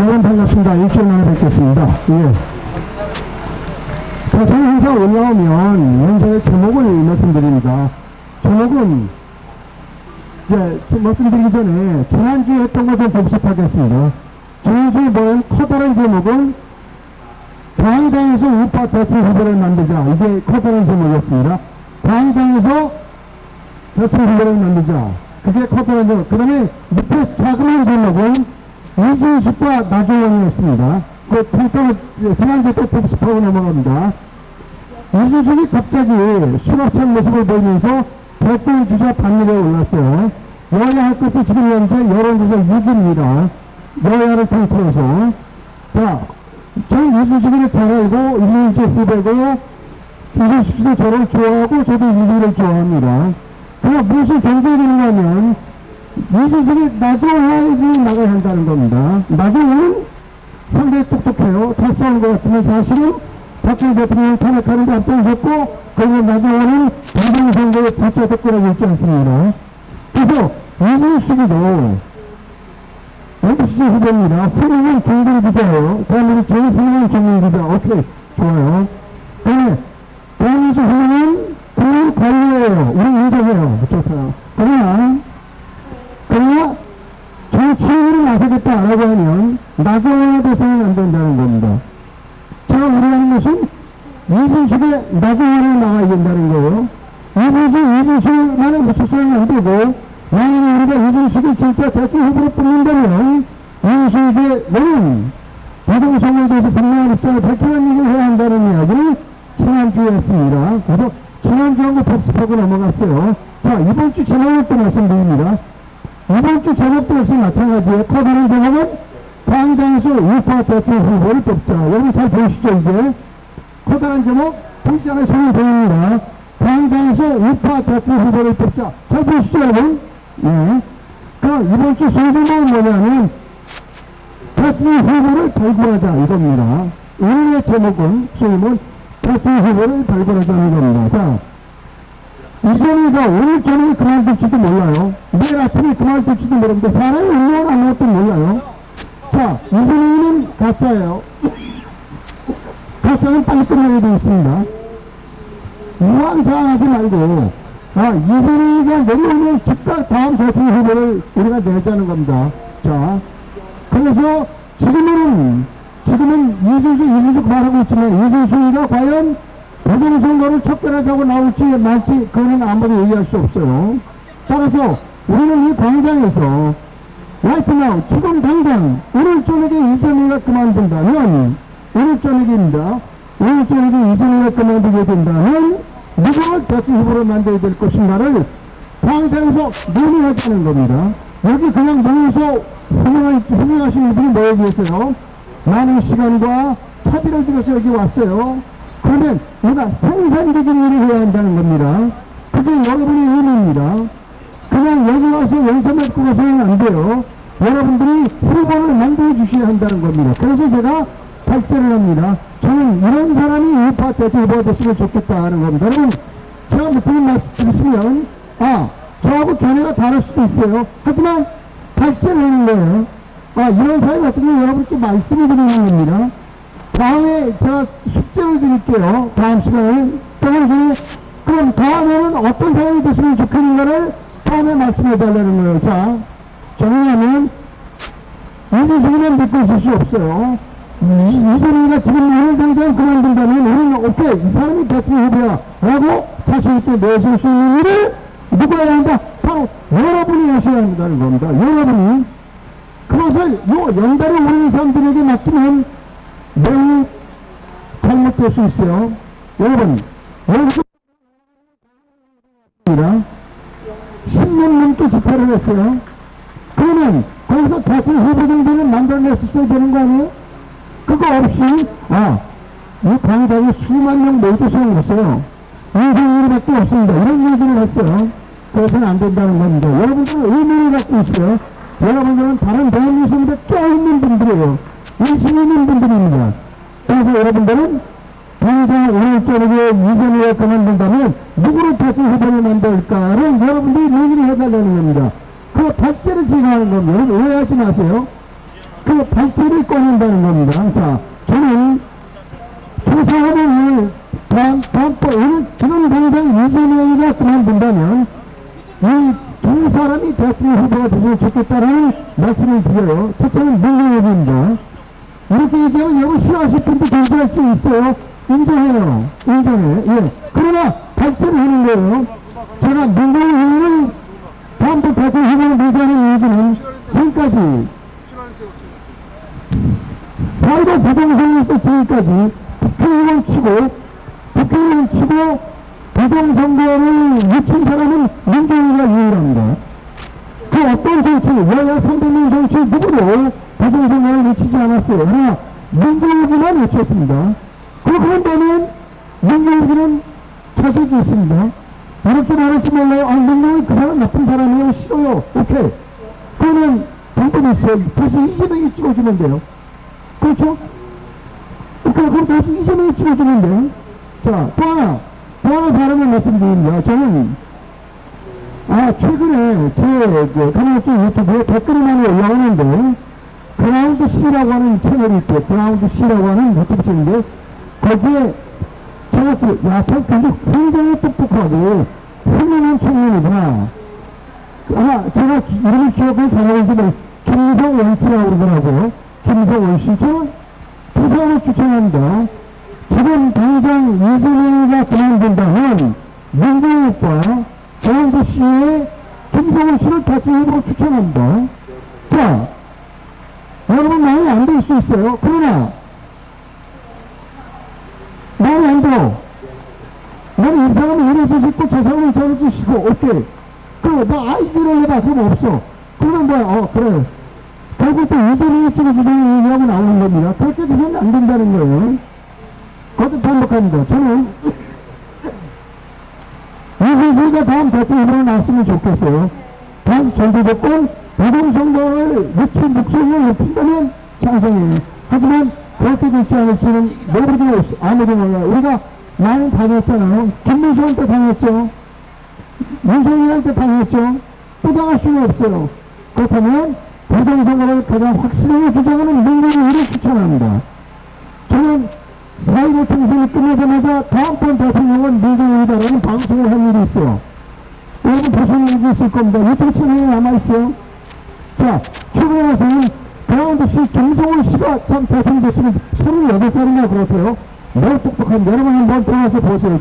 여러분 반갑습니다. 일주일 만에 뵙겠습니다. 예. 자, 저희 행사 올라오면 연설의 제목을 말씀드립니다. 제목은 이제 말씀드리기 전에 지난주에 했던 거좀 복습하겠습니다. 지난주에 뭐는 커다란 제목은 광장에서 우파 대표 후보를 만들자. 이게 커다란 제목이었습니다. 광장에서 대표 후보를 만들자. 그게 커다란 제목. 그 다음에 밑에 작은 제목은 이준숙과 나경원이었습니다. 그 통통을 지난주에 또 복습하고 넘어갑니다. 이준숙이 갑자기 수납찬 모습을 보이면서 대권 주자 반열에 올랐어요. 여야 할 것도 지금 현재 여론조사 6위입니다. 여야를 통틀어서. 자, 저는 이준숙이를 잘 알고 이준숙 후배고 이준숙 씨도 저를 좋아하고 저도 이준숙을 좋아합니다. 그러나 무엇이 경쟁되는가 하면 이준석이 나경원이 나가야 한다는 겁니다. 나경원은 상당히 똑똑해요. 잘 싸우는 것 같지만 사실은 박정희 대통령을 탄핵하는 데 앞장섰고 그리고 나경원은 대통령선거에 부처 덕분에 있지 않습니다. 그래서 이준석이도 MBC 후보입니다. 훌륭한 중등 기자예요. 대한민국 제일 훌륭한 중등 기자. 오케이. 좋아요. 네. 대한민국 훌륭한 국민 관리예요. 우리 인정해요. 좋다. 그러나 그러나 정치인으로 나서겠다라고 하면 나경원에 대해서는 안 된다는 겁니다. 자, 우리가 하는 것은 이준식의 나경원을 나가야 된다는 거예요. 이준식, 이준식만에 묻혀서는 안 되고, 만약에 우리가 이준식을 진짜 대통령 후보로 뽑는다면, 이준식의 너는 부동산에 대해서 분명한 입장을 밝히는 얘기를 해야 한다는 이야기를 지난주에 했습니다. 그래서 지난주하고 복습하고 넘어갔어요. 자, 이번 주또 말씀드립니다. 이번 주 제목도 역시 마찬가지예요. 커다란 제목은 광장에서 우파 대표 후보를 뽑자. 여러분 잘 보시죠, 이게. 커다란 제목, 보이잖아요. 손이 보입니다. 광장에서 우파 대표 후보를 뽑자. 잘 보시죠, 여러분. 예. 그 이번 주 소제목은 뭐냐면 대통령 후보를 발굴하자 이겁니다. 오늘의 제목은 소임은 대통령 후보를 발굴하자는 겁니다. 자, 이재명이가 오늘 저녁에 그만둘지도 몰라요. 내일 아침에 그만둘지도 모르는데 사람이 운명을 아무것도 몰라요. 자, 이재명이는 가짜예요. 가짜는 빨리 끝나게 되어 있습니다. 우왕좌왕하지 말고 아, 이재명이가 내려오면 즉각 다음 대통령 후보를 우리가 내자는 겁니다. 자, 그래서 지금은 지금은 이준수 이준수 말하고 있지만 이준수가 과연 부정선거를 척결하자고 나올지 말지 그거는 아무도 얘기할 수 없어요. 따라서 우리는 이 광장에서 right now 지금 당장 오늘 저녁에 이재명이가 그만둔다면 오늘 저녁입니다. 오늘 저녁에 이재명이가 그만두게 된다면 누구를 대통령 후보로 만들어야 될 것인가를 광장에서 논의하자는 겁니다. 여기 그냥 모여서 훌륭하신 분이 모여 계세요. 많은 시간과 차비를 들여서 여기 왔어요. 그러면 우리가 생산적인 일을 해야 한다는 겁니다. 그게 여러분의 의미입니다. 그냥 여기 와서 맺고 가서는 안 돼요. 여러분들이 후보를 만들어 주셔야 한다는 겁니다. 그래서 제가 발제를 합니다. 저는 이런 사람이 우파 대표 후보가 됐으면 좋겠다 하는 겁니다. 여러분, 제가 무슨 말씀 드렸으면, 아, 저하고 견해가 다를 수도 있어요. 하지만 발제를 하는 거예요. 아, 이런 사람이 어떻게 여러분께 말씀을 드리는 겁니다. 다음에 제가 숙제를 드릴게요. 다음 시간에. 저는 중에 그럼 다음에는 어떤 사람이 됐으면 좋겠는가를 다음에 말씀해 달라는 거예요. 자, 정리하면 이준석이만 믿고 있을 수 없어요. 이- 이준석이가 지금 오늘 당장 그만둔다면 우리는 오케이 이 사람이 대통령 후보야 라고 자신 있게 내실 수 있는 일을 누가 해야 한다? 바로 여러분이 하셔야 한다는 겁니다. 여러분이 그것을 요 연달에 오는 사람들에게 맡기면 매우 잘못될 수 있어요. 여러분, 여기서 10년 넘게 집회를 했어요. 그러면 거기서 대통령 후보 정도는 만들어냈었어야 되는 거 아니에요? 그거 없이, 아, 이 광장에 수만 명 모두 소용없어요. 인생일밖에 없습니다. 이런 얘기를 했어요. 그래서는 안 된다는 겁니다. 여러분들은 의미를 갖고 있어요. 여러분들은 다른 대한민국인데 껴있는 분들이에요. 인심 있는 분들입니다. 그래서 여러분들은 당장 오늘 저녁에 이전에 그만둔다면 누구를 대통령 후보를 만들까를 여러분들이 얘기를 해달라는 겁니다. 그 진행하는 겁니다. 여러분 오해하지 마세요. 그 발제를 꺼낸다는 겁니다. 자, 저는 두 사람을 다음, 다음번, 오늘 지금 당장 이재명이가 그만둔다면 이 두 사람이 대통령 후보가 되면 좋겠다는 말씀을 드려요. 첫째는 민주연입니다. 이렇게 얘기하면 여러분 싫어하실 분도 존재할 수 있어요. 인정해요. 인정해. 예. 그러나 발전을 하는 거예요. 제가 민주연을 다음번 대통령 후보를 내자는 얘기는 지금까지 사이버 부정선거에서 지금까지 국회의원 치고 국회의원 치고 부정선거를 미친 사람은 민주주의가 유일합니다. 그 어떤 정치, 여야 300명 정치 누구도 부정선거를 미치지 않았어요. 그러나 민주주의만. 그렇게 되면 민주주의는 자격이 있습니다. 이렇게 말할지 몰라요. 아, 민주주의 그 사람 나쁜 사람이에요. 싫어요. 오케이. 그러면 방법이 있어요. 다시 이재명이 찍어주면 돼요. 그렇죠? 그러니까 그럼 다시 이재명이 찍어주는데 자, 또 하나 또 하나 사람을 말씀드립니다. 저는 아 최근에 제 그 가능성 유튜브에 댓글이 많이 올라오는데 그라운드 C라고 하는 채널이 있대요. 그라운드 C라고 하는 유튜브 채널인데 거기에 제가 또 야참 굉장히 굉장히 똑똑하고 훌륭한 청년이구나. 아마 제가 기- 이름을 기억하는 사람인데 김성원 씨라고 그러더라고요. 김성원 씨. 저는 두 사람을 추천합니다. 지금 당장 이재명이가 그만둔다면 민주국과 정원도 씨의 김성원 씨를 대통령으로 추천합니다. 자, 여러분 마음에 안들수 있어요. 그러나 마음에 안 들어. 나는 이 사람을 이래서 짓고 저 사람을 저래서 짓고 오케이. 그나 아이디를 해봐. 그럼 없어. 그러면 뭐야? 어 그래. 결국 또 이재명이 찍어주자는 얘기하고 나오는 겁니다. 그렇게 돼서는 안 된다는 거예요. 거듭 반복합니다. 저는 이준수가 다음 대통령으로 나왔으면 좋겠어요. 다음 정부조건 부동선거를 미친 목소리를 높인다면 찬성이에요. 하지만 그렇게 될지 않을지는 모르도 아무도 몰라요. 우리가 많이 당했잖아요. 김문수한 테 당했죠. 윤석열한테 당했죠. 또 당할 수는 없어요. 그렇다면 부정선거를 가장 확실하게 주장하는 민주주의를 추천합니다. 저는 4.15 총선이 끝나자마자 다음번 대통령은 민주주의다라는 방송을 한 일이 있어요. 여러분 보시는 일이 있을 겁니다. 유튜브 채널에 남아있어요. 자, 최근에 와서는 씨 김성훈 씨가 참 대통령 됐으면 38살인가 그렇대요. 매우 똑똑한데 여러분 한번 들어가서 보세요.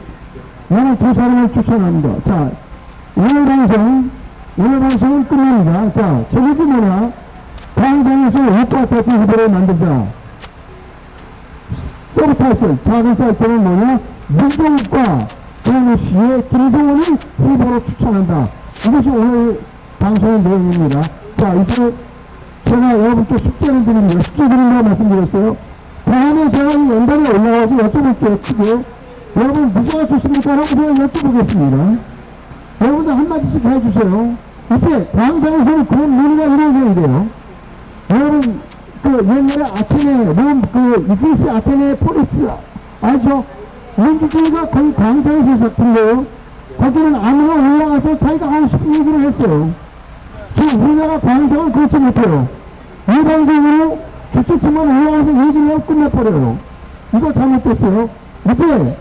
나는 두 사람을 추천합니다. 자, 오늘 방송, 오늘 방송은 끝납니다. 자, 제목이 뭐냐? 우파 대통령 후보를 만들자. 서브 타이틀, 작은 사이트는 뭐냐? 민정과 그라운드 씨의 김성훈을 후보로 추천한다. 이것이 오늘 방송의 내용입니다. 자, 이제 제가 여러분께 숙제를 드립니다. 숙제 드린다고 말씀드렸어요. 다음에 제가 이 연단에 올라가서 여쭤볼게요. 크게. 여러분 누가 좋습니까? 라고 그냥 여쭤보겠습니다. 여러분들 한마디씩 해주세요. 이제 광장에서는 그런 논의가 이루어져야 돼요. 여러분 그 옛날에 아테네 롬, 그 이그리스 아테네 포리스 알죠? 민주주의가 거의 광장에서 있었던 거예요. 거기는 아무나 올라가서 자기가 하고 싶은 얘기를 했어요. 지금 우리나라 광장은 그렇지 못해요. 일방적으로 주최측만 올라가서 얘기를 하고 끝내버려요. 이거 잘못됐어요. 이제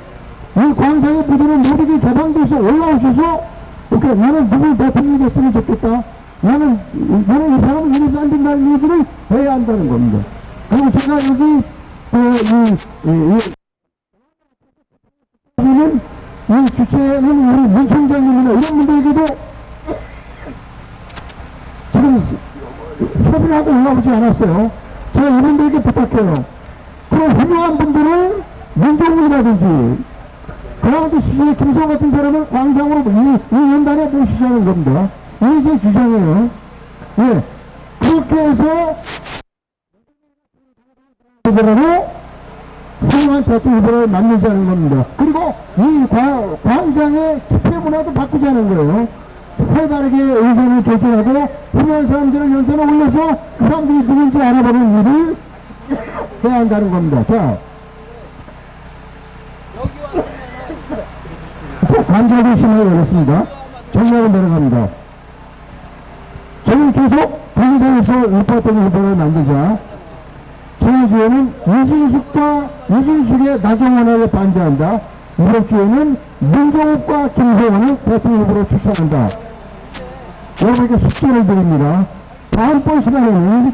이 광장의 무대는 모두게 개방돼서 올라오셔서 오케이 나는 누구 대통령이 됐으면 좋겠다. 나는 나는 이 사람은 이래서 안 된다는 얘기를 해야 한다는 겁니다. 그리고 제가 여기 그 이 이, 이 주체는 우리 문 총장님이나 이런 분들에게도 지금 협의를 하고 올라오지 않았어요. 제가 이분들에게 부탁해요. 그런 훌륭한 분들을 민정이라든지 그라운드 시의 김성 같은 사람을 광장으로 이, 이 연단에 모시자는 겁니다. 이게 제 주장이에요. 예. 그렇게 해서 후보로 훌륭한 대통령 후보를 만들자는 겁니다. 그리고 이 과- 광장의 집회 문화도 바꾸자는 거예요. 활발하게 의견을 결정하고 훌륭한 사람들을 연선에 올려서 그 사람들이 누군지 알아보는 일을 해야 한다는 겁니다. 자, 자 관절을 심하게 열렸습니다. 정리하고 내려갑니다. 저는 계속 광장에서 우파권 후보를 만들자. 전일 주에는 이진숙과 이진숙의 나경원을 반대한다. 이번 주에는 민정욱과 김성원을 대통령 후보로 추천한다. 여러분에게 숙제를 드립니다. 다음번 시간에는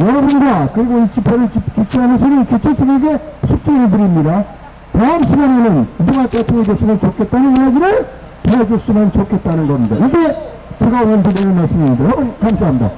여러분과 그리고 이 집회를 주- 주최하는 선임 주최측에게 숙제를 드립니다. 다음 시간에는 누가 대통령이 됐으면 좋겠다는 이야기를 해줬으면 좋겠다는 겁니다. 이게 제가 오늘 드리는 말씀입니다. 여러분 감사합니다.